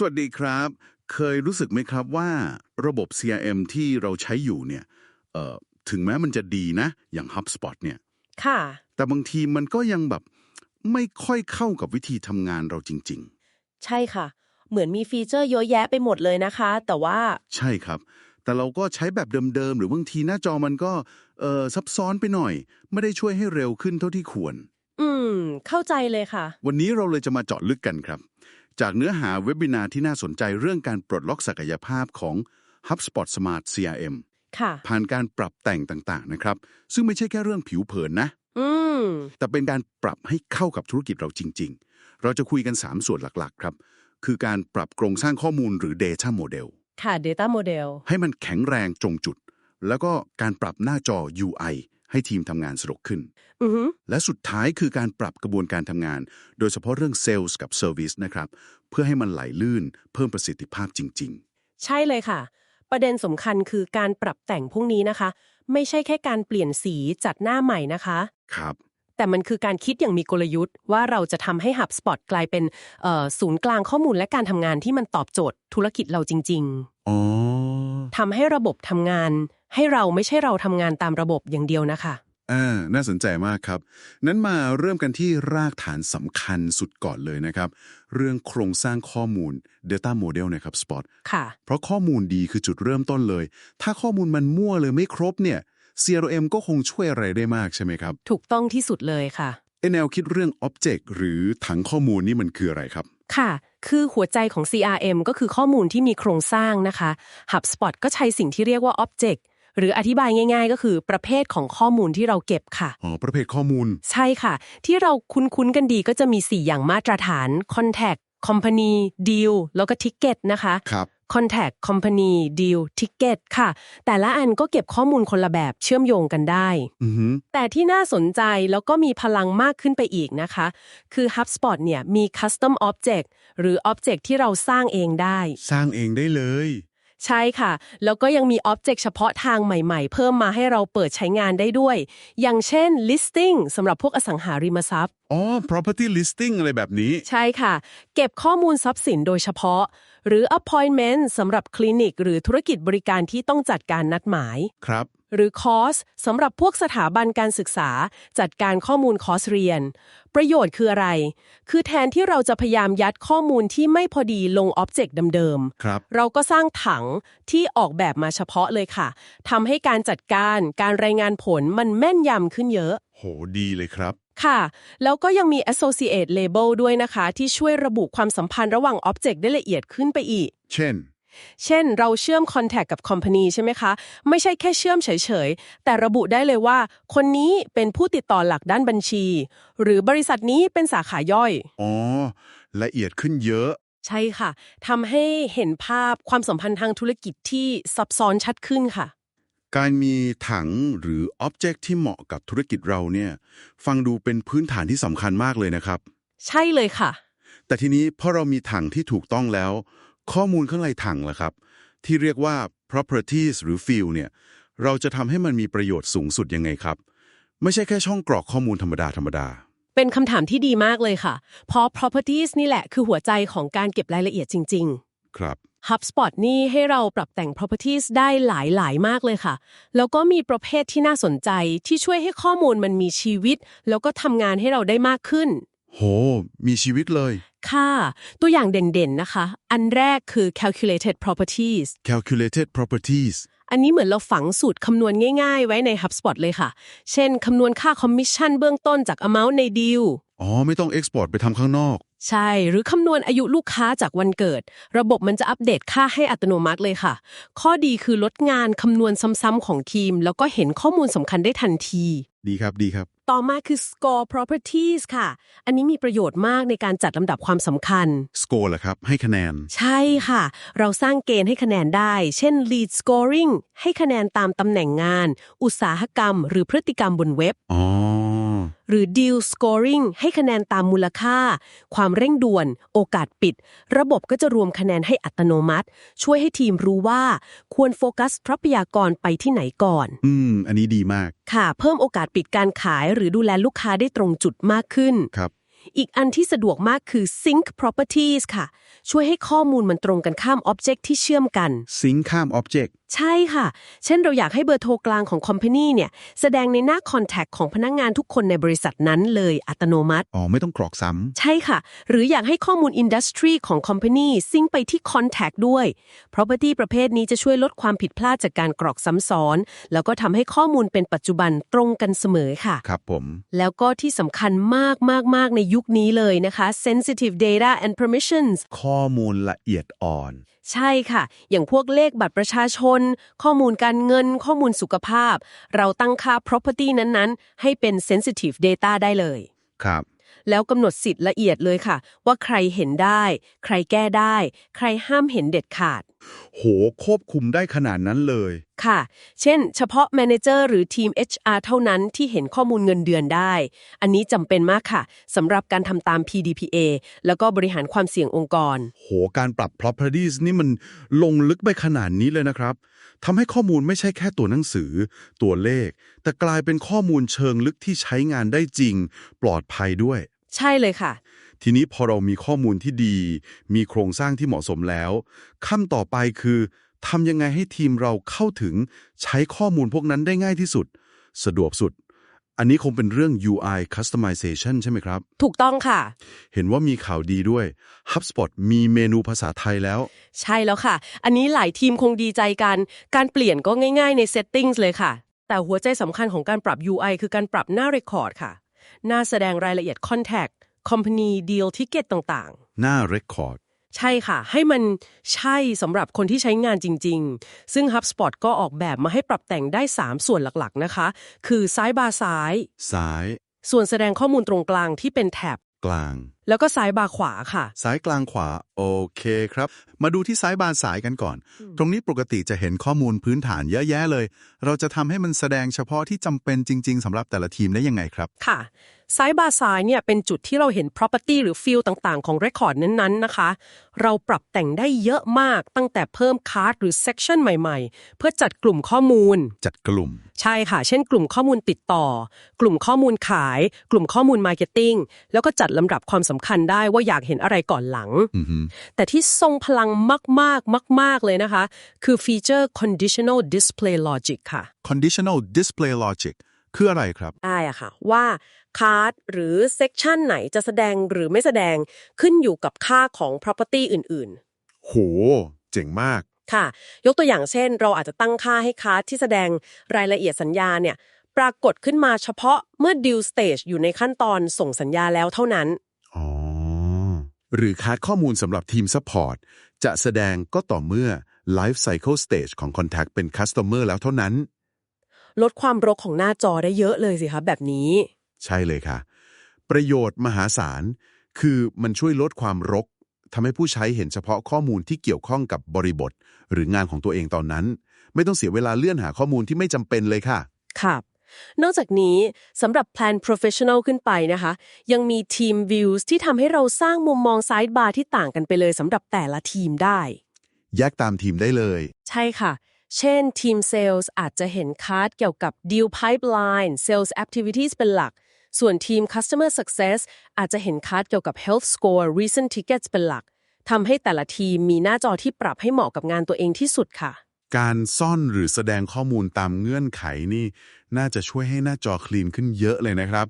สวัสดีครับ เคยรู้สึกไหมครับว่าระบบ CRM ที่เราใช้อยู่เนี่ยเอ่อถึงแม้มันจะดีนะ อย่าง HubSpot เนี่ยค่ะ แต่บางทีมันก็ยังแบบไม่ค่อยเข้ากับวิธีทำงานเราจริงใช่ค่ะ เหมือนมีฟีเจอร์เยอะแยะไปหมดเลยนะคะ แต่ว่าๆใช่ครับ แต่เราก็ใช้แบบเดิมๆ หรือบางทีหน้าจอมันก็เอ่อซับซ้อนไปหน่อย ไม่ได้ช่วยให้เร็วขึ้นเท่าที่ควร อืม เข้าใจเลยค่ะ วันนี้เราเลยจะมาเจาะลึกกันครับ จากเนื้อหาเว็บ i นาที่น่าสนใจเรื่องการปลดล็อกศักยภาพของ HubSpot Smart CRM ค่ะ ผ่านการปรับแต่งต่างๆนะครับ ซึ่งไม่ใช่แค่เรื่องผิวเผินนะ อืม แต่เป็นการปรับให้เข้ากับธุรกิจเราจริง ๆ เราจะคุยกัน 3 ส่วนหลักๆ ครับ คือการปรับโครงสร้างข้อมูลหรือ Data Model ค่ะ Data Model ให้มันแข็งแรงตรงจุด แล้วก็การปรับหน้าจอ UI ให้ทีมทำงานสะดวกขึ้นอือฮึและสุดท้ายคือการปรับกระบวนการทำงาน โดยเฉพาะเรื่อง Sales กับ Service นะครับ เพื่อให้มันไหลลื่น เพิ่มประสิทธิภาพจริงใช่เลยค่ะ ประเด็นสำคัญคือการปรับแต่งพวกนี้นะคะ ไม่ใช่แค่การเปลี่ยนสีจัดหน้าใหม่นะคะๆครับ แต่มันคือการคิดอย่างมีกลยุทธ์ ว่าเราจะทำให้ HubSpot กลายเป็นเอ่อศูนย์กลางข้อมูลและการทำงานที่มันตอบโจทย์ธุรกิจเราจริงอ๋อๆทำให้ระบบทำงาน ให้เราไม่ใช่เราทำงานตามระบบอย่างเดียวนะคะอ่าน่าสนใจมากครับ นั้นมาเริ่มกันที่รากฐานสำคัญสุดก่อนเลยนะครับ เรื่องโครงสร้างข้อมูล Data Model นะครับ Spot ค่ะ เพราะข้อมูลดีคือจุดเริ่มต้นเลย ถ้าข้อมูลมันมั่วเลยไม่ครบเนี่ย CRM ก็คงช่วยอะไรได้มากใช่ไหมครับ ถูกต้องที่สุดเลยค่ะไอแนวคิดเรื่อง Object หรือถังข้อมูลนี่มันคืออะไรครับ ค่ะ คือหัวใจของ CRM ก็คือข้อมูลที่มีโครงสร้างนะคะ HubSpot ก็ใช้สิ่งที่เรียกว่า Object หรืออธิบายง่าย ๆ ก็คือประเภทของข้อมูลที่เราเก็บค่ะ อ๋อ ประเภทข้อมูล ใช่ค่ะ ที่เราคุ้นๆกันดีก็จะมี 4 อย่างมาตรฐาน Contact Company Deal แล้วก็ Ticket นะคะ ครับ Contact Company Deal Ticket ค่ะ แต่ละอันก็เก็บข้อมูลคนละแบบเชื่อมโยงกันได้ อือหือแต่ที่น่าสนใจแล้วก็มีพลังมากขึ้นไปอีกนะคะ คือ HubSpot เนี่ยมี Custom Object หรือ Object ที่เราสร้างเองได้ สร้างเองได้เลย ใช่ค่ะ แล้วก็ยังมี Object เฉพาะทางใหม่ๆ เพิ่มมาให้เราเปิดใช้งานได้ด้วย อย่างเช่น Listing สำหรับพวกอสังหาริมทรัพย์ อ๋อ property listing อะไรแบบนี้ ใช่ค่ะ เก็บข้อมูลทรัพย์สินโดยเฉพาะ หรือ appointment สำหรับคลินิก หรือธุรกิจบริการที่ต้องจัดการนัดหมาย ครับ หรือ course สำหรับพวกสถาบันการศึกษา จัดการข้อมูลคอร์สเรียน ประโยชน์คืออะไร คือแทนที่เราจะพยายามยัดข้อมูลที่ไม่พอดีลง object เดิมๆครับเราก็สร้างถังที่ออกแบบมาเฉพาะเลยค่ะทำให้การจัดการการรายงานผลมันแม่นยำขึ้นเยอะ โหดีเลยครับค่ะ แล้วก็ยังมี associate label ด้วยนะคะ ที่ช่วยระบุความสัมพันธ์ระหว่าง object ได้ละเอียดขึ้นไปอีก เช่น เช่น เราเชื่อม contact กับ company ใช่ไหมคะ ไม่ใช่แค่เชื่อมเฉยๆ แต่ระบุได้เลยว่า คนนี้เป็นผู้ติดต่อหลักด้านบัญชี หรือบริษัทนี้เป็นสาขาย่อย อ๋อ ละเอียดขึ้นเยอะ ใช่ค่ะทำให้เห็นภาพความสัมพันธ์ทางธุรกิจที่ซับซ้อนชัดขึ้นค่ะ การมีถังหรือ Object ที่เหมาะกับธุรกิจเราเนี่ยฟังดูเป็นพื้นฐานที่สำคัญมากเลยนะครับ ใช่เลยค่ะ แต่ทีนี้พอเรามีถังที่ถูกต้องแล้ว ข้อมูลข้างในถังล่ะครับ ที่เรียกว่า properties หรือ field เนี่ยเราจะทำให้มันมีประโยชน์สูงสุดยังไงครับ ไม่ใช่แค่ช่องกรอกข้อมูลธรรมดาธรรมดาเป็นคำถามที่ดีมากเลยค่ะ เพราะ properties นี่แหละคือหัวใจของการเก็บรายละเอียดจริงครับๆ HubSpot นี่ให้เราปรับแต่ง properties ได้หลาย ๆ มากเลยค่ะ แล้วก็มีประเภทที่น่าสนใจที่ช่วยให้ข้อมูลมันมีชีวิต แล้วก็ทำงานให้เราได้มากขึ้น โห มีชีวิตเลย ค่ะ ตัวอย่างเด่นๆนะคะ อันแรกคือ calculated properties calculated properties อันนี้เหมือนเราฝังสูตรคำนวณง่ายๆ ไว้ใน HubSpot เลยค่ะ เช่นคำนวณค่าคอมมิชชั่นเบื้องต้นจาก amount ในดีล อ๋อ ไม่ต้อง export ไปทำข้างนอก ใช่ หรือคำนวณอายุลูกค้าจากวันเกิด ระบบมันจะอัปเดตค่าให้อัตโนมัติเลยค่ะ ข้อดีคือลดงานคำนวณซ้ำๆของทีม แล้วก็เห็นข้อมูลสำคัญได้ทันที ดีครับ ดีครับ ต่อมาคือ score properties ค่ะ อันนี้มีประโยชน์มากในการจัดลำดับความสำคัญ score ล่ะครับ ให้คะแนน ใช่ค่ะ เราสร้างเกณฑ์ให้คะแนนได้ เช่น lead scoring ให้คะแนนตามตำแหน่งงาน อุตสาหกรรม หรือพฤติกรรมบนเว็บ อ๋อ หรือ deal scoring ให้คะแนนตามมูลค่า ความเร่งด่วน โอกาสปิด ระบบก็จะรวมคะแนนให้อัตโนมัติ ช่วยให้ทีมรู้ว่าควรโฟกัสทรัพยากรไปที่ไหนก่อน อืม อันนี้ดีมาก ค่ะ เพิ่มโอกาสปิดการขาย หรือดูแลลูกค้าได้ตรงจุดมากขึ้น ครับอีกอันที่สะดวกมากคือ sync properties ค่ะ ช่วยให้ข้อมูลมันตรงกันข้าม object ที่เชื่อมกันซิงค์ข้าม Object ใช่ค่ะ เช่นเราอยากให้เบอร์โทรกลางของ company เนี่ยแสดงในหน้า contact ของพนักงงานทุกคนในบริษัทนั้นเลยอัตโนมัติ อ๋อ ไม่ต้องกรอกซ้ใช่ค่ะ หรืออยากให้ข้อมูล industry ของ company ซิงค์ไปที่ contact ด้วย property ประเภทนี้จะช่วยลดความผิดพลาดจากการกรอกซ้ำซ้อน แล้วก็ทำให้ข้อมูลเป็นปัจจุบันตรงกันเสมอค่ะำครับผม แล้วก็ที่สำคัญมากมากมากในยุคนี้เลยนะคะ sensitive data and permissions ข้อมูลละเอียดอ่อน ใช่ค่ะ อย่างพวกเลขบัตรประชาชน ข้อมูลการเงิน ข้อมูลสุขภาพ เราตั้งค่า property นั้นๆ ให้เป็น sensitive data ได้เลย ครับ แล้วกำหนดสิทธิ์ละเอียดเลยค่ะ ว่าใครเห็นได้ ใครแก้ได้ ใครห้ามเห็นเด็ดขาด โหควบคุมได้ขนาดนั้นเลย ค่ะ เช่น เฉพาะ Manager หรือทีม HR เท่านั้นที่เห็นข้อมูลเงินเดือนได้ อันนี้จำเป็นมากค่ะสำหรับการทำตาม PDPA แล้วก็บริหารความเสี่ยงองค์กร โหการปรับ properties นี่มันลงลึกไปขนาดนี้เลยนะครับทำให้ข้อมูลไม่ใช่แค่ตัวหนังสือ ตัวเลข แต่กลายเป็นข้อมูลเชิงลึกที่ใช้งานได้จริง ปลอดภัยด้วย ใช่เลยค่ะ ทีนี้พอเรามีข้อมูลที่ดี มีโครงสร้างที่เหมาะสมแล้วขั้นต่อไปคือทำยังไงให้ทีมเราเข้าถึงใช้ข้อมูลพวกนั้นได้ง่ายที่สุด สะดวกสุด อันนี้คงเป็นเรื่อง UI customization ใช่ไหมครับ ถูกต้องค่ะ เห็นว่ามีข่าวดีด้วย HubSpot มีเมนูภาษาไทยแล้ว ใช่แล้วค่ะ อันนี้หลายทีมคงดีใจกัน การเปลี่ยนก็ง่าย ๆ ใน settings เลยค่ะ แต่หัวใจสำคัญของการปรับ UI คือการปรับหน้า record ค่ะ หน้าแสดงรายละเอียด contact company deal ticket ต่างๆ หน้า Record ใช่ค่ะ ให้มันใช่สำหรับคนที่ใช้งานจริง ๆ ซึ่ง HubSpot ก็ออกแบบมาให้ปรับแต่งได้ 3 ส่วนหลักๆนะคะ คือซ้ายบาร์ซ้าย ซ้าย ส่วนแสดงข้อมูลตรงกลางที่เป็นแท็บกลาง แล้วก็ซ้ายบาร์ขวาค่ะ ซ้ายกลางขวา โอเคครับ มาดูที่ซ้ายบานซ้ายกันก่อน ตรงนี้ปกติจะเห็นข้อมูลพื้นฐานเยอะแยะเลย เราจะทำให้มันแสดงเฉพาะที่จำเป็นจริง ๆสำหรับแต่ละทีมได้ยังไงครับ ค่ะ ซ้ายบาร์ซ้ายเนี่ยเป็นจุดที่เราเห็น property หรือ field ต่างๆ ของ record นั้นๆ นะคะ เราปรับแต่งได้เยอะมากตั้งแต่เพิ่ม card หรือ section ใหม่ๆ เพื่อจัดกลุ่มข้อมูล จัดกลุ่ม ใช่ค่ะ เช่นกลุ่มข้อมูลติดต่อ กลุ่มข้อมูลขาย กลุ่มข้อมูล marketing แล้วก็จัดลำดับความสำคัญได้ว่าอยากเห็นอะไรก่อนหลังอือฮึแต่ที่ทรงพลังมากๆ มาก ๆ เลยนะคะ คือฟีเจอร์ conditional display logic ค่ะ conditional display logic คืออะไรครับได้อะค่ะ ว่าคาร์ดหรือเซกชันไหนจะแสดงหรือไม่แสดงขึ้นอยู่กับค่าของ property อื่นโห เจ๋งมากๆค่ะ ยกตัวอย่างเช่น เราอาจจะตั้งค่าให้คาร์ดที่แสดงรายละเอียดสัญญาเนี่ย ปรากฏขึ้นมาเฉพาะเมื่อ deal stage อยู่ในขั้นตอนส่งสัญญาแล้วเท่านั้น อ๋อ หรือคาดข้อมูลสำหรับทีม Support จะแสดงก็ต่อเมื่อ Life Cycle Stage ของ Contact เป็น Customer แล้วเท่านั้น ลดความรกของหน้าจอได้เยอะเลยสิคะแบบนี้ ใช่เลยค่ะ ประโยชน์มหาศาล คือมันช่วยลดความรกทำให้ผู้ใช้เห็นเฉพาะข้อมูลที่เกี่ยวข้องกับบริบท หรืองานของตัวเองตอนนั้น ไม่ต้องเสียเวลาเลื่อนหาข้อมูลที่ไม่จำเป็นเลยค่ะ ครับนอกจากนี้สำหรับ Plan Professional ขึ้นไปนะคะ ยังมี Team Views ที่ทำให้เราสร้างมุมมองไซด์บาร์ที่ต่างกันไปเลยสำหรับแต่ละทีมได้ แยกตามทีมได้เลย ใช่ค่ะ เช่นทีม Sales อาจจะเห็นคาร์ดเกี่ยวกับ Deal Pipeline Sales Activities เป็นหลัก ส่วนทีม Customer Success อาจจะเห็นคาร์ดเกี่ยวกับ Health Score Recent Tickets เป็นหลักทำให้แต่ละทีมมีหน้าจอที่ปรับให้เหมาะกับงานตัวเองที่สุดค่ะ การซ่อนหรือแสดงข้อมูลตามเงื่อนไขนี่ น่าจะช่วยให้หน้าจอคลีนขึ้นเยอะเลยนะครับ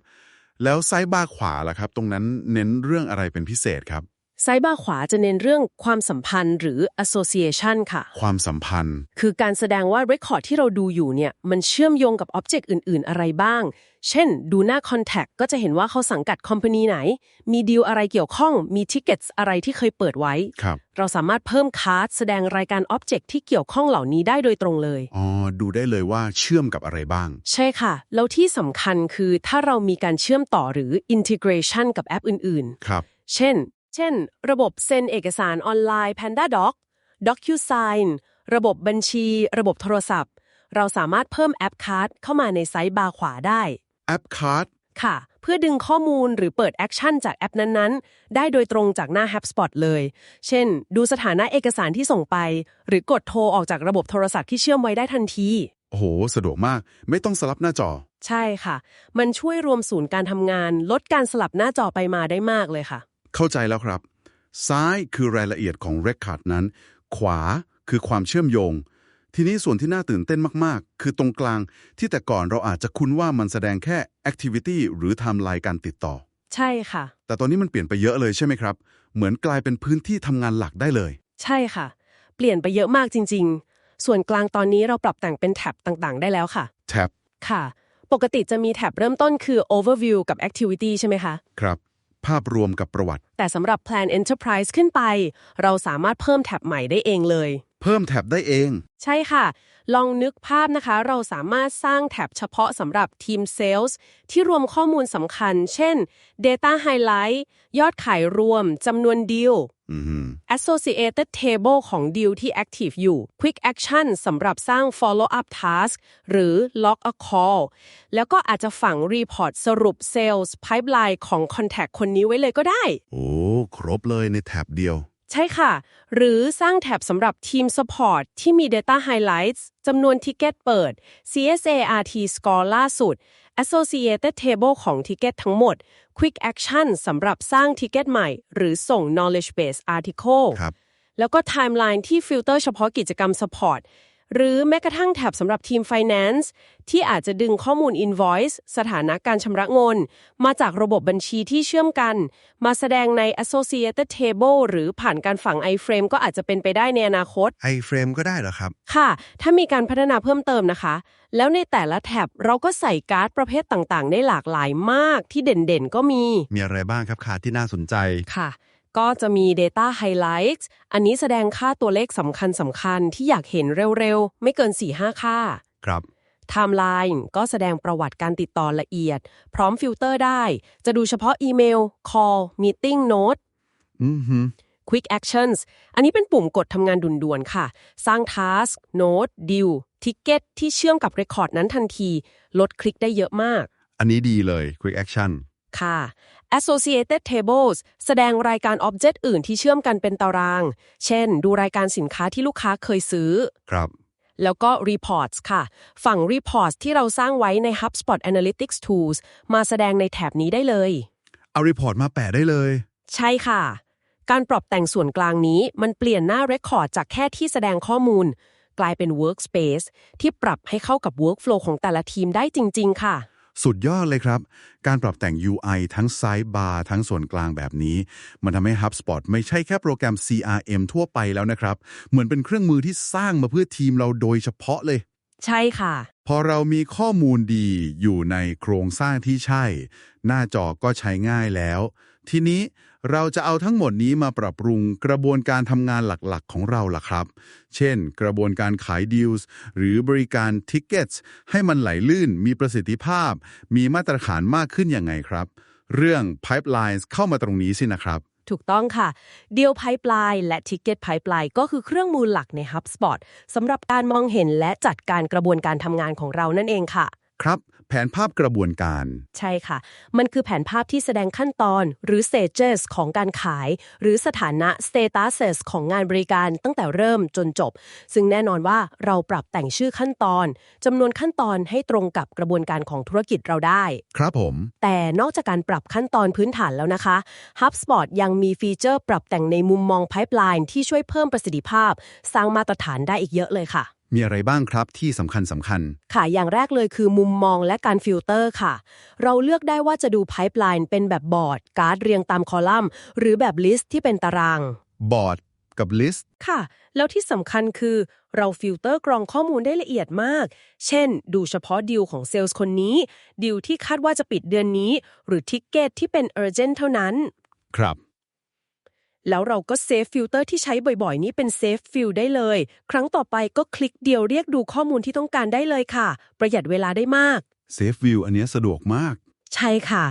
แล้วไซด์บาร์ขวาล่ะครับ ตรงนั้นเน้นเรื่องอะไรเป็นพิเศษครับ ไซด์บาร์ขวาจะเน้นเรื่องความสัมพันธ์หรือ association ค่ะ ความสัมพันธ์ คือการแสดงว่า Record ที่เราดูอยู่เนี่ย มันเชื่อมโยงกับ Object อื่น ๆ อะไรบ้าง เช่น ดูหน้า Contact ก็จะเห็นว่าเขาสังกัด Company ไหน มีดีลอะไรเกี่ยวข้อง มี Tickets อะไรที่เคยเปิดไว้ ครับ เราสามารถเพิ่มคาร์ดแสดงรายการ Object ที่เกี่ยวข้องเหล่านี้ได้โดยตรงเลย อ๋อ ดูได้เลยว่าเชื่อมกับอะไรบ้าง ใช่ค่ะ แล้วที่สำคัญคือถ้าเรามีการเชื่อมต่อหรือ integration กับแอปอื่น ๆ ครับ เช่น เช่น ระบบเซ็นเอกสารออนไลน์ PandaDoc DocuSign ระบบบัญชี ระบบโทรศัพท์ เราสามารถเพิ่มแอปคาร์ดเข้ามาในไซต์บาร์ขวาได้แอปคาร์ดค่ะ เพื่อดึงข้อมูลหรือเปิดแอคชั่นจากแอปนั้นๆ ได้โดยตรงจากหน้า HubSpot เลย เช่น ดูสถานะเอกสารที่ส่งไป หรือกดโทรออกจากระบบโทรศัพท์ที่เชื่อมไว้ได้ทันที โอ้โห สะดวกมาก ไม่ต้องสลับหน้าจอ ใช่ค่ะ มันช่วยรวมศูนย์การทำงาน ลดการสลับหน้าจอไปมาได้มากเลยค่ะ เข้าใจแล้วครับ ซ้ายคือรายละเอียดของ Record นั้น ขวาคือความเชื่อมโยง ทีนี้ส่วนที่น่าตื่นเต้นมากๆ คือตรงกลางที่แต่ก่อนเราอาจจะคุ้นว่ามันแสดงแค่ Activity หรือ Timeline การติดต่อ ใช่ค่ะ แต่ตอนนี้มันเปลี่ยนไปเยอะเลยใช่ไหมครับ เหมือนกลายเป็นพื้นที่ทำงานหลักได้เลย ใช่ค่ะ เปลี่ยนไปเยอะมากจริง ๆ ส่วนกลางตอนนี้เราปรับแต่งเป็นแท็บต่างๆ ได้แล้วค่ะ แท็บค่ะ ปกติจะมีแท็บเริ่มต้นคือ overview กับ activity ใช่ไหมคะ ครับ ภาพรวมกับประวัติ แต่สำหรับ plan enterprise ขึ้นไป เราสามารถเพิ่มแท็บใหม่ได้เองเลย เพิ่มแท็บได้เอง ใช่ค่ะ ลองนึกภาพนะคะ เราสามารถสร้างแท็บเฉพาะสำหรับทีม Sales ที่รวมข้อมูลสำคัญ เช่น Data Highlight ยอดขายรวมจำนวนดีลอือหือ Associated Table ของดีลที่ Active อยู่ Quick Action สำหรับสร้าง Follow up Task หรือ Log a Call แล้วก็อาจจะฝัง Report สรุป Sales Pipeline ของ Contact คนนี้ไว้เลยก็ได้ โอ้ ครบเลยในแท็บเดียว ใช่ค่ะ หรือสร้างแท็บสำหรับทีม Support ที่มี Data Highlights จำนวนทิเก็ตเปิด CSART Score ล่าสุด Associated Table ของทิเก็ตทั้งหมด Quick Action สำหรับสร้างทิเก็ตใหม่ หรือส่ง Knowledge Base Article ครับแล้วก็ Timeline ที่ฟิลเตอร์เฉพาะกิจกรรม Support หรือแม้กระทั่งแท็บสำหรับทีม Finance ที่อาจจะดึงข้อมูล Invoice สถานะการชำระเงินมาจากระบบบัญชีที่เชื่อมกัน มาแสดงใน Associated Table หรือผ่านการฝัง iframe ก็อาจจะเป็นไปได้ในอนาคตไอเฟรมก็ได้เหรอครับ ค่ะ ถ้ามีการพัฒนาเพิ่มเติมนะคะ แล้วในแต่ละแท็บเราก็ใส่การ์ดประเภทต่างๆ ได้หลากหลายมากที่เด่นๆ ก็มี มีอะไรบ้างครับขาที่น่าสนใจค่ะ ก็จะมี Data Highlights อันนี้แสดงค่าตัวเลขสำคัญสำคัญๆที่อยากเห็นเร็วๆ ไม่เกิน 4-5 ค่า ครับ Timeline ก็แสดงประวัติการติดต่อละเอียด พร้อมฟิลเตอร์ได้ จะดูเฉพาะอีเมล call meeting note อือหือ Quick Actions อันนี้เป็นปุ่มกดทำงานด่วนๆ ค่ะ สร้าง Task Note Deal Ticket ที่เชื่อมกับ Record นั้นทันที ลดคลิกได้เยอะมาก อันนี้ดีเลย Quick Action ค่ะ Associated Tables แสดงรายการ Object อื่นที่เชื่อมกันเป็นตาราง เช่น ดูรายการสินค้าที่ลูกค้าเคยซื้อ ครับ แล้วก็ Reports ค่ะ ฝั่ง Reports ที่เราสร้างไว้ใน HubSpot Analytics Tools มาแสดงในแถบนี้ได้เลย เอารีพอร์ตมาแปะได้เลย ใช่ค่ะ การปรับแต่งส่วนกลางนี้มันเปลี่ยนหน้า Record จากแค่ที่แสดงข้อมูล กลายเป็น Workspace ที่ปรับให้เข้ากับ Workflow ของแต่ละทีมได้จริง ๆ ค่ะ สุดยอดเลยครับ การปรับแต่ง UI ทั้งไซด์บาร์ทั้งส่วนกลางแบบนี้ มันทำให้ HubSpot ไม่ใช่แค่โปรแกรม CRM ทั่วไปแล้วนะครับ เหมือนเป็นเครื่องมือที่สร้างมาเพื่อทีมเราโดยเฉพาะเลย ใช่ค่ะ พอเรามีข้อมูลดีอยู่ในโครงสร้างที่ใช่ หน้าจอก็ใช้ง่ายแล้ว ทีนี้ เราจะเอาทั้งหมดนี้มาปรับปรุงกระบวนการทำงานหลักๆ ของเราล่ะครับ เช่น กระบวนการขายดีลส์หรือบริการทิกเก็ตให้มันไหลลื่น มีประสิทธิภาพ มีมาตรฐานมากขึ้นยังไงครับ เรื่อง Pipelines เข้ามาตรงนี้สินะครับถูกต้องค่ะ Deal Pipeline และ Ticket Pipeline ก็คือเครื่องมือหลักใน HubSpot สำหรับการมองเห็นและจัดการกระบวนการทำงานของเรานั่นเองค่ะ ครับ แผนภาพกระบวนการ ใช่ค่ะ มันคือแผนภาพที่แสดงขั้นตอน หรือ stages ของการขาย หรือสถานะ statuses ของงานบริการตั้งแต่เริ่มจนจบ ซึ่งแน่นอนว่าเราปรับแต่งชื่อขั้นตอนจำนวนขั้นตอนให้ตรงกับกระบวนการของธุรกิจเราได้ ครับผม แต่นอกจากการปรับขั้นตอนพื้นฐานแล้วนะคะ HubSpot ยังมีฟีเจอร์ปรับแต่งในมุมมอง Pipeline ที่ช่วยเพิ่มประสิทธิภาพ สร้างมาตรฐานได้อีกเยอะเลยค่ะ มีอะไรบ้างครับที่สำคัญสำคัญ ค่ะ อย่างแรกเลยคือมุมมองและการฟิลเตอร์ค่ะ เราเลือกได้ว่าจะดูไพ p e ไลน์เป็นแบบบอร์ด การ์ดเรียงตามคอลัมน์ หรือแบบลิสต์ที่เป็นตาราง บอร์ดกับลิสต์ ค่ะ แล้วที่สำคัญคือเราฟิลเตอร์กรองข้อมูลได้ละเอียดมาก เช่น ดูเฉพาะดีลของเซลล์คนนี้ ดีลที่คาดว่าจะปิดเดือนนี้ หรือทิกเก็ตที่เป็น Urgent เท่านั้น ครับ แล้วเราก็เซฟฟิลเตอร์ที่ใช้บ่อยๆ นี้เป็นเซฟฟิลได้เลย ครั้งต่อไปก็คลิกเดียวเรียกดูข้อมูลที่ต้องการได้เลยค่ะ ประหยัดเวลาได้มาก Safe View อันเนี้ยสะดวกมาก ใช่ค่ะ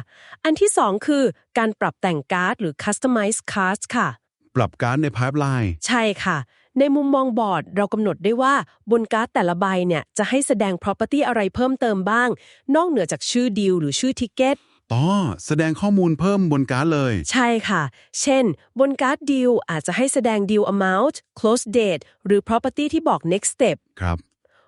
อันที่สองคือการปรับแต่งการ์ดหรือ customize cards ค่ะ ปรับการดใน Pipeline ใช่ค่ะ ในมุมมองบอร์ดเรากำหนดได้ว่าบนการ์ดแต่ละใบเนี่ยจะให้แสดง property อะไรเพิ่มเติมบ้าง นอกเหนือจากชื่อดีลหรือชื่อทิกเก็ต ต่อแสดงข้อมูลเพิ่มบนการ์ดเลย ใช่ค่ะ เช่น บนการ์ดดีลอาจจะให้แสดง deal amount close date หรือ property ที่บอก next step ครับ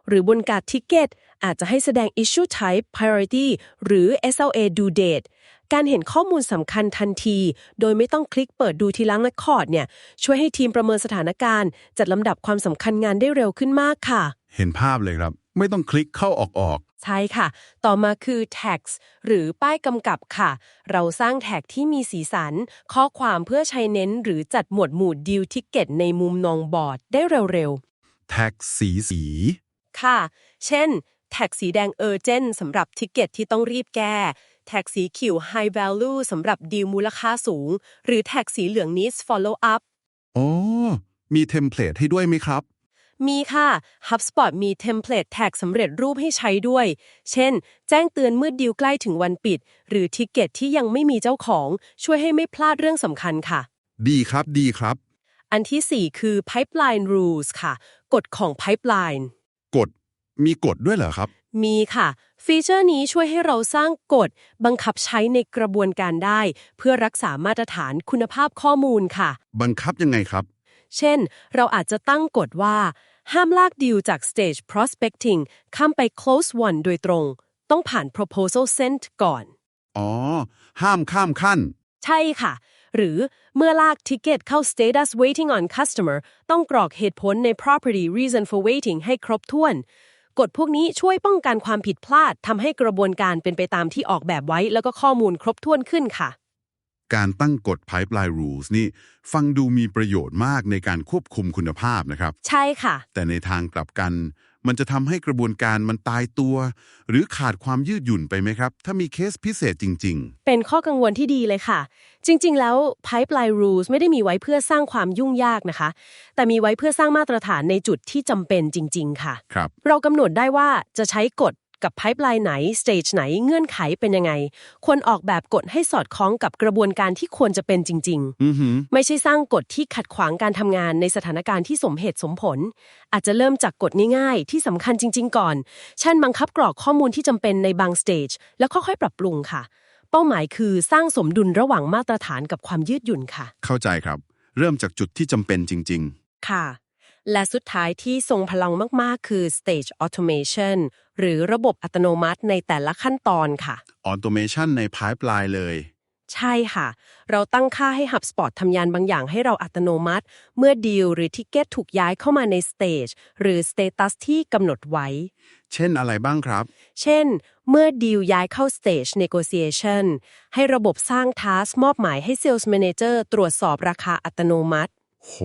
หรือบนการ์ดทิเก็ตอาจจะให้แสดง issue type priority หรือ SLA due date การเห็นข้อมูลสำคัญทันที โดยไม่ต้องคลิกเปิดดูทีละนักคอร์ดเนี่ย ช่วยให้ทีมประเมินสถานการณ์ จัดลำดับความสำคัญงานได้เร็วขึ้นมากค่ะ เห็นภาพเลยครับ ไม่ต้องคลิกเข้าออกออก ใช่ค่ะ ต่อมาคือ tax หรือป้ายกำกับค่ะ เราสร้างแท็กที่มีสีสัน ข้อความเพื่อใช้เน้นหรือจัดหมวดหมู่ดีลทิเก็ตในมุมนองบอร์ดได้เร็วแท็กสีสีๆค่ะ เช่น แท็กสีแดง urgent สำหรับทิเก็ตที่ต้องรีบแก้ แท็กสีเขียว high value สำหรับดีลมูลค่าสูง หรือแท็กสีเหลือง needs follow up อ๋อ มีเทมเพลตให้ด้วยไหมครับ มีค่ะ HubSpot มีเทมเพลตแท็กสำเร็จรูปให้ใช้ด้วย เช่น แจ้งเตือนเมื่อดีลใกล้ถึงวันปิด หรือทิเก็ตที่ยังไม่มีเจ้าของ ช่วยให้ไม่พลาดเรื่องสำคัญค่ะ ดีครับดีครับ อันที่ 4 คือ pipeline rules ค่ะ กฎของ pipeline กฎมีกฎด้วยเหรอครับ มีค่ะ ฟีเจอร์นี้ช่วยให้เราสร้างกฎ บังคับใช้ในกระบวนการได้ เพื่อรักษามาตรฐานคุณภาพข้อมูลค่ะ บังคับยังไงครับ เช่น เราอาจจะตั้งกฎว่า ห้ามลากดีลจาก stage prospecting ข้ามไป close one โดยตรง ต้องผ่าน proposal sent ก่อน อ๋อ ห้ามข้ามขั้น ใช่ค่ะ หรือเมื่อลาก ticket เข้า status waiting on customer ต้องกรอกเหตุผลใน property reason for waiting ให้ครบถ้วน กฎพวกนี้ช่วยป้องกันความผิดพลาดทำให้กระบวนการเป็นไปตามที่ออกแบบไว้ แล้วก็ข้อมูลครบถ้วนขึ้นค่ะ การตั้งกฎ Pipeline Rules นี่ ฟังดูมีประโยชน์มากในการควบคุมคุณภาพนะครับ ใช่ค่ะ แต่ในทางกลับกัน มันจะทำให้กระบวนการมันตายตัว หรือขาดความยืดหยุ่นไปไหมครับ ถ้ามีเคสพิเศษจริงเป็นข้อกังวลที่ดีเลยค่ะ จริง ๆ แล้ว pipeline rules ไม่ได้มีไว้เพื่อสร้างความยุ่งยากนะคะ แต่มีไว้เพื่อสร้างมาตรฐานในจุดที่จำเป็นจริง ๆ ค่ะๆครับ เรากำหนดได้ว่าจะใช้กฎ กับ pipeline ไหน stage ไหนเงื่อนไขเป็นยังไง ควรออกแบบกฎให้สอดคล้องกับกระบวนการที่ควรจะเป็นจริงๆอือหือไม่ใช่สร้างกฎที่ขัดขวางการทำงานในสถานการณ์ที่สมเหตุสมผล อาจจะเริ่มจากกฎง่ายๆที่สำคัญจริง ๆ ก่อน เช่นบังคับกรอกข้อมูลที่จำเป็นในบางสเตจแล้วค่อยๆปรับปรุงค่ะ เป้าหมายคือสร้างสมดุลระหว่างมาตรฐานกับความยืดหยุ่นค่ะ เข้าใจครับ เริ่มจากจุดที่จำเป็นจริงค่ะ และสุดท้ายที่ทรงพลังมาก ๆ คือ stage automation หรือระบบอัตโนมัติในแต่ละขั้นตอนค่ะๆ Automation ใน Pipeline เลย ใช่ค่ะ เราตั้งค่าให้ HubSpot ทำยานบางอย่างให้เราอัตโนมัติ เมื่อดีลหรือทิเก็ตถูกย้ายเข้ามาในสเตจหรือสเตตัสที่กำหนดไว้ เช่นอะไรบ้างครับ เช่น เมื่อดีลย้ายเข้า Stage Negotiation ให้ระบบสร้างทัสมอบหมายให้ Sales Manager ตรวจสอบราคาอัตโนมัติ โห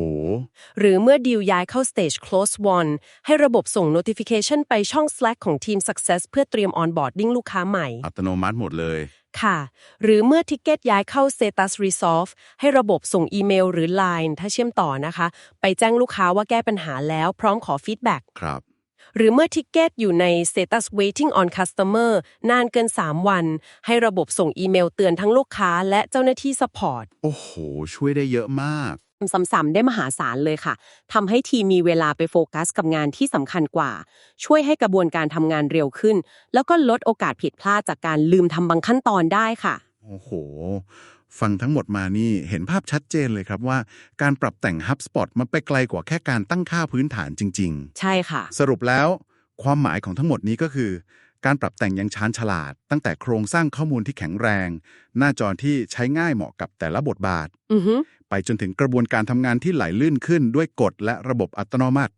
หรือเมื่อดีลย้ายเข้า Stage Close One ให้ระบบส่ง notification ไปช่อง Slack ของทีม Success เพื่อเตรียม onboarding ลูกค้าใหม่ อัตโนมัติหมดเลย ค่ะ หรือเมื่อทิกเก็ตย้ายเข้า Status Resolve ให้ระบบส่งอีเมลหรือ Line ถ้าเชื่อมต่อนะคะ ไปแจ้งลูกค้าว่าแก้ปัญหาแล้วพร้อมขอฟีดแบ็กครับหรือเมื่อทิกเก็ตอยู่ใน Status Waiting on Customer นานเกิน 3 วัน ให้ระบบส่งอีเมลเตือนทั้งลูกค้าและเจ้าหน้าที่ Support โอ้โห ช่วยได้เยอะมาก ซ้ำๆได้มหาศาลเลยค่ะทำให้ทีมมีเวลาไปโฟกัสกับงานที่สำคัญกว่า ช่วยให้กระบวนการทำงานเร็วขึ้น แล้วก็ลดโอกาสผิดพลาดจากการลืมทำบางขั้นตอนได้ค่ะโอ้โห ฟังทั้งหมดมานี่เห็นภาพชัดเจนเลยครับว่าการปรับแต่ง HubSpot มันไปไกลกว่าแค่การตั้งค่าพื้นฐานจริงใช่ค่ะๆสรุปแล้วความหมายของทั้งหมดนี้ก็คือ การปรับแต่งยังชาญฉลาด ตั้งแต่โครงสร้างข้อมูลที่แข็งแรง หน้าจอที่ใช้ง่ายเหมาะกับแต่ละบทบาทอือฮึไปจนถึงกระบวนการทำงานที่ไหลลื่นขึ้นด้วยกฎและระบบอัตโนมัติ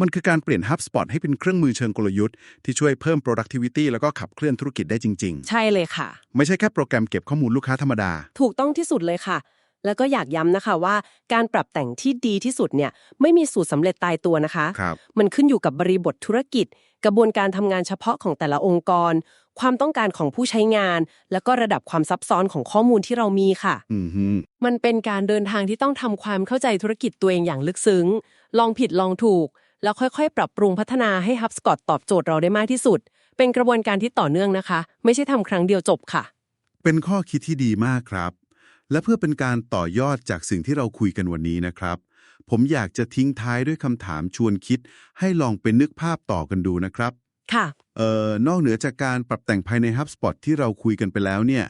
มันคือการเปลี่ยน HubSpot ให้เป็นเครื่องมือเชิงกลยุทธ์ที่ช่วยเพิ่ม productivity แล้วก็ขับเคลื่อนธุรกิจได้จริงใช่เลยค่ะๆไม่ใช่แค่โปรแกรมเก็บข้อมูลลูกค้าธรรมดา ถูกต้องที่สุดเลยค่ะ แล้วก็อยากย้ำนะคะว่าการปรับแต่งที่ดีที่สุดเนี่ยไม่มีสูตรสำเร็จตายตัวนะคะ ครับ มันขึ้นอยู่กับบริบทธุรกิจ กระบวนการทำงานเฉพาะของแต่ละองค์กร ความต้องการของผู้ใช้งาน แล้วก็ระดับความซับซ้อนของข้อมูลที่เรามีค่ะ อือฮึมันเป็นการเดินทางที่ต้องทำความเข้าใจธุรกิจตัวเองอย่างลึกซึ้ง ลองผิดลองถูก แล้วค่อยๆ ปรับปรุงพัฒนาให้ HubSpot ตอบโจทย์เราได้มากที่สุด เป็นกระบวนการที่ต่อเนื่องนะคะ ไม่ใช่ทำครั้งเดียวจบค่ะ เป็นข้อคิดที่ดีมากครับ และเพื่อเป็นการต่อยอดจากสิ่งที่เราคุยกันวันนี้นะครับ ผมอยากจะทิ้งท้ายด้วยคำถามชวนคิด ให้ลองไปนึกภาพต่อกันดูนะครับ ค่ะ เอ่อนอกเหนือจากการปรับแต่งภายใน HubSpot ที่เราคุยกันไปแล้วเนี่ย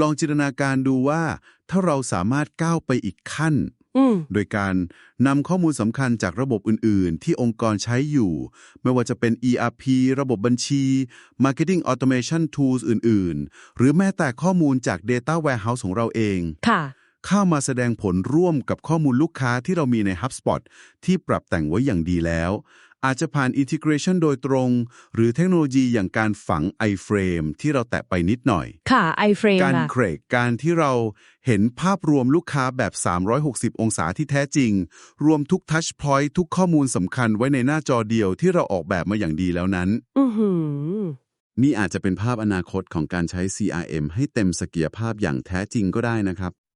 ลองจินตนาการดูว่า ถ้าเราสามารถก้าวไปอีกขั้นอืม โดยการนำข้อมูลสำคัญจากระบบอื่น ๆ ที่องค์กรใช้อยู่ ไม่ว่าจะเป็น ERP ระบบบัญชี Marketing Automation Tools อื่น ๆ หรือแม้แต่ข้อมูลจาก Data Warehouse ของเราเองค่ะเข้ามาแสดงผลร่วมกับข้อมูลลูกค้าที่เรามีใน HubSpot ที่ปรับแต่งไว้อย่างดีแล้ว อาจจะผ่าน Integration โดยตรง หรือเทคโนโลยีอย่างการฝัง iFrame ที่เราแตะไปนิดหน่อย ค่ะ iFrame การค่ะเครกการที่เราเห็นภาพรวมลูกค้าแบบ 360 องศาที่แท้จริง รวมทุก Touch Point ทุกข้อมูลสำคัญไว้ในหน้าจอเดียวที่เราออกแบบมาอย่างดีแล้วนั้น อือหือนี่อาจจะเป็นภาพอนาคตของการใช้ CRM ให้เต็มศักยภาพอย่างแท้จริงก็ได้นะครับ